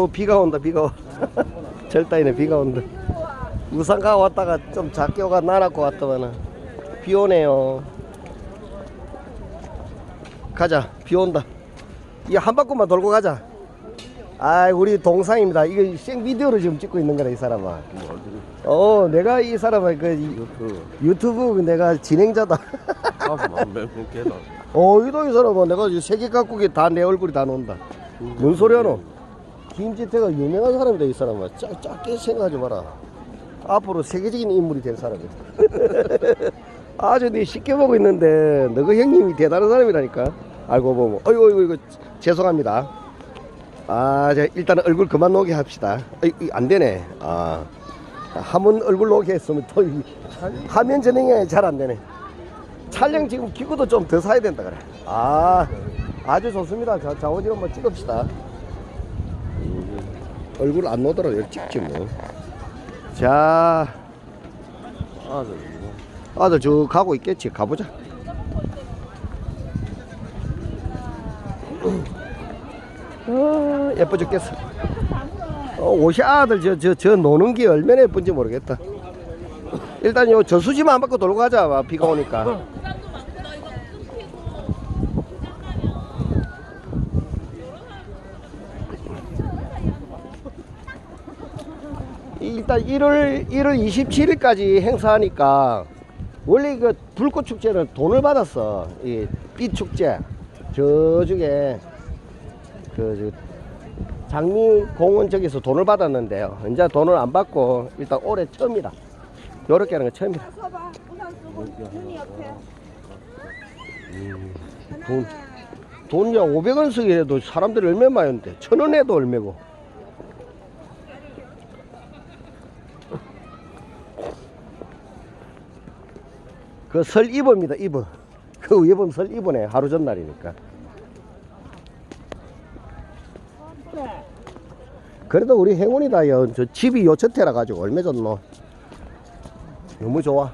아이고 비가 온다 비가 와 절다이네 비가 온다. 우산가 왔다가 좀 작게 오가 나놨고 왔더만은 비 오네요. 가자 비 온다. 이한 바퀴만 돌고 가자. 아 우리 동상입니다. 이거 생 비디오를 지금 찍고 있는 거라 이 사람아. 어 내가 이 사람을 그 이- 그 유튜브 내가 진행자다. 가만 몇분 깨다. 어 이도 이 사람아 내가 이 세계 각국에 다 내 얼굴이 다 나온다. 뭔 소리 하노 김지태가 유명한 사람이다 이 사람아 작, 작게 생각하지 마라. 앞으로 세계적인 인물이 될 사람이다. 아주 네 쉽게 보고 있는데 너그 형님이 대단한 사람이라니까. 알고 보면 어이구 어이구 이거 죄송합니다. 아 자, 일단 얼굴 그만 녹게 합시다. 어이, 이안 되네. 아 한번 얼굴 녹게 했으면 또 이- 화면 전행이 잘 안 되네. 촬영 지금 기구도 좀 더 사야 된다 그래. 아, 아주 좋습니다. 자, 자오지 한번 찍읍시다. 음, 얼굴 안 놓더라도 찍지 뭐. 자, 아들. 아들 저 가고 있겠지. 가보자. 아, 예뻐 죽겠어. 어, 옷이 아들 저, 저, 저 노는 게 얼마나 예쁜지 모르겠다. 일단 요 저수지만 한 바퀴 돌고 가자. 와, 비가 오니까. 일단 1월 1월 27일까지 행사하니까 원래 그 불꽃 축제는 돈을 받았어. 이빛 축제 저쪽에 그 저, 장미 공원 저기서 돈을 받았는데요. 이제 돈을 안 받고 일단 올해 처음이다. 요렇게 하는 거 처음이다. 옆에. 돈 돈이야 500원 쓰기 해도 사람들이 얼마 많은데 천원 해도 얼마고. 그설 이브입니다 이브. 그 위에 설 이브네 하루 전날이니까. 그래도 우리 행운이다 요. 저 집이 요처태라 가지고 얼마 줬노. 너무 좋아.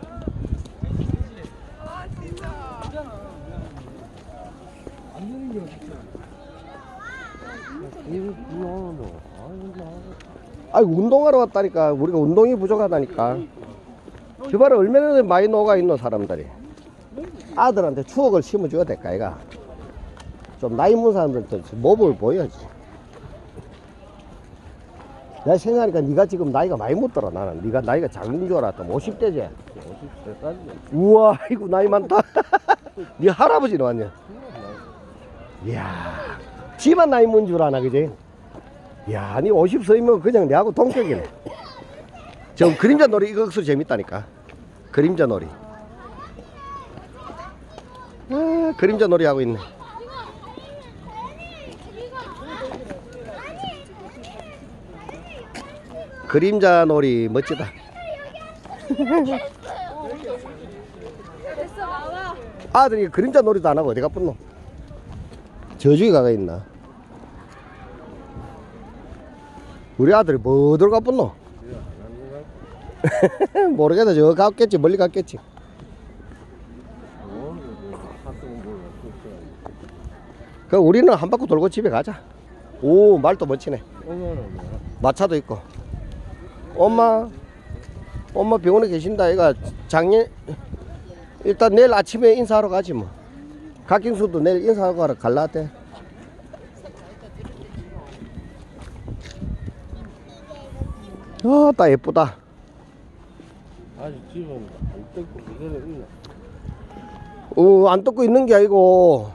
아이 운동하러 왔다니까 우리가 운동이 부족하다니까 저봐라 얼마나 많이 녹아 있노 사람들이? 아들한테 추억을 심어줘야 될까 이가? 좀 나이 먹은 사람들도 모습을 보여야지. 내가 생각하니까 네가 지금 나이가 많이 먹더라 나는. 네가 나이가 작은 줄 알았다. 50대지 50대까지. 우와 이거 나이 많다. 네 할아버지는 왔냐? 이야 지만 나이 먹은 줄 아나 그지? 이야 니 50서이면 그냥 내하고 동격이네. 저 그림자 놀이 이거 억수로 재밌다니까 그림자 놀이 아, 그림자 놀이 하고 있네 그림자 놀이 멋지다. 아들이 그림자 놀이도 안 하고 어디 가뿐노? 저쪽에 가가 있나? 우리 아들이 뭐 어디로 가뿐노? 모르겠다. 저 갔겠지 멀리 갔겠지. 그 우리는 한 바퀴 돌고 집에 가자. 오 말도 멋지네? 마차도 있고. 엄마 엄마 병원에 계신다. 얘가 작년 일단 내일 아침에 인사하러 가지 뭐. 각경수도 내일 인사하고 가러 갈라 대. 아따 예쁘다 아직 집은 안 뜯고 그대로 있네. 어, 안 뜯고 있는 게 아니고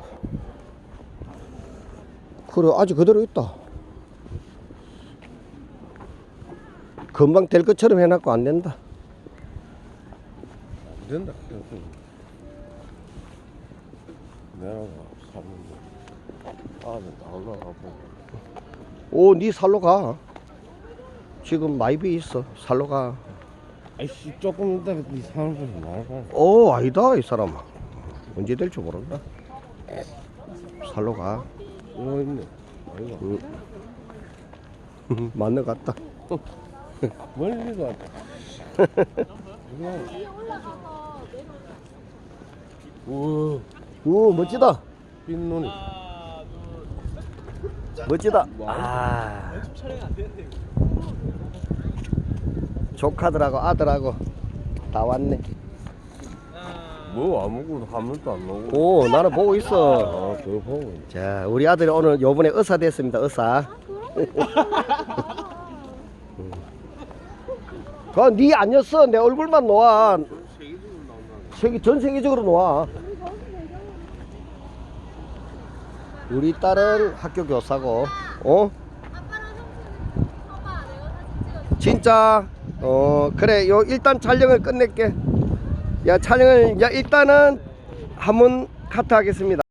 그래 아직 그대로 있다 금방 될 것처럼 해놨고 안 된다 안 된다. 내가 샀는데. 아들 나올라 가고. 오, 니 살로 가. 지금 마이비 있어. 살로 가. 아이씨 조금 있다가 이 사람들이 나가. 오, 아니다, 이 사람아. 언제 될지 모른다. 살로 가. 이거 있네. 아이고. 맞는 것 같다. 멀리 가. 우와. 오, 멋지다. 빈 눈이. 멋지다. 아. 조카들하고 아들하고 다 왔네. 뭐 아무것도 화면도 안 나오고. 오, 나는 보고 있어. 아, 그거 보고. 자, 우리 아들이 오늘 요번에 의사 됐습니다. 의사. 그니 아니었어. 내 얼굴만 놓아. 세계 전 세계적으로 놓아. 우리 딸은 학교 교사고, 어? 진짜, 어, 그래. 요 일단 촬영을 끝낼게. 야, 촬영을, 야, 일단은 한번 카트 하겠습니다.